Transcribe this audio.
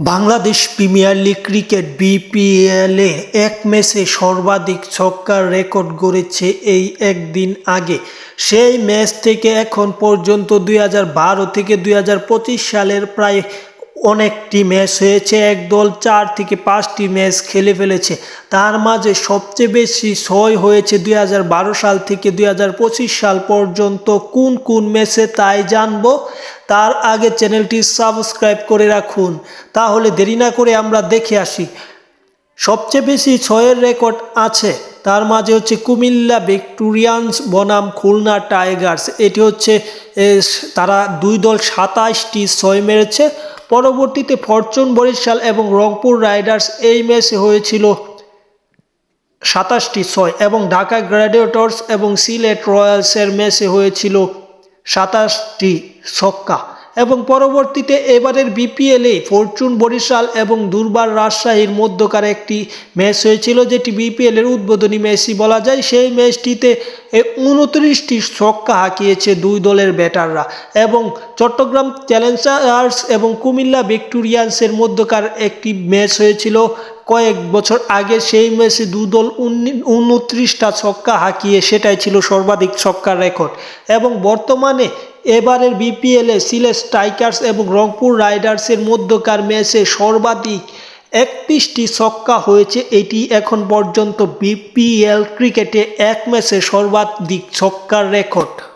Bangladesh premier league cricket বিপিএলে এক ম্যাচে সর্বাধিক ছক্কার রেকর্ড গড়েছে এই একদিন আগে। সেই ম্যাচ থেকে এখন পর্যন্ত দুই থেকে দুই হাজার পঁচিশ সালের প্রায় অনেকটি ম্যাচ হয়েছে, একদল চার থেকে পাঁচটি ম্যাচ খেলে ফেলেছে। তার মাঝে সবচেয়ে বেশি ছয় হয়েছে দুই হাজার বারো সাল থেকে দুই হাজার পঁচিশ সাল পর্যন্ত। কোন কোন ম্যাচে তাই জানব? তার আগে চ্যানেলটি সাবস্ক্রাইব করে রাখুন। তাহলে দেরি না করে আমরা দেখে আসি। সবচেয়ে বেশি ছয়ের রেকর্ড আছে। তার মাঝে হচ্ছে কুমিল্লা ভিক্টোরিয়ান্স, বনাম, খুলনা টাইগার্স। এটি হচ্ছে তারা দুই দল সাতাশটি ছয় মেরেছে। পরবর্তীতে ফরচুন বরিশাল এবং রংপুর রাইডার্স এই ম্যাচে হয়েছিল সাতাশটি ছয় এবং ঢাকা গ্র্যাডিয়েটর্স এবং সিলেট রয়্যালসের ম্যাচে হয়েছিল সাতাশটি ছক্কা। এবং পরবর্তীতে এবারের বিপিএলে ফরচুন, বরিশাল এবং দুর্বার রাজশাহীর মধ্যকার একটি ম্যাচ হয়েছিল, যেটি বিপিএলের উদ্বোধনী ম্যাচই বলা যায়। সেই ম্যাচটিতে উনত্রিশটি ছক্কা হাঁকিয়েছে দুই দলের ব্যাটাররা এবং চট্টগ্রাম চ্যালেঞ্জার্স এবং কুমিল্লা ভিক্টোরিয়ান্সের মধ্যকার একটি ম্যাচ হয়েছিল। কয়েক বছর আগে সেই ম্যাচে দু দল উনত্রিশটা ছক্কা হাঁকিয়ে, সেটাই ছিল সর্বাধিক ছক্কার রেকর্ড এবং বর্তমানে এবারের বিপিএলে সিলেট স্ট্রাইকার্স এবং রংপুর রাইডার্সের মধ্যকার ম্যাচে সর্বাধিক একত্রিশটি ছক্কা হয়েছে। এটি এখন পর্যন্ত বিপিএল ক্রিকেটে এক ম্যাচে সর্বাধিক ছক্কার রেকর্ড।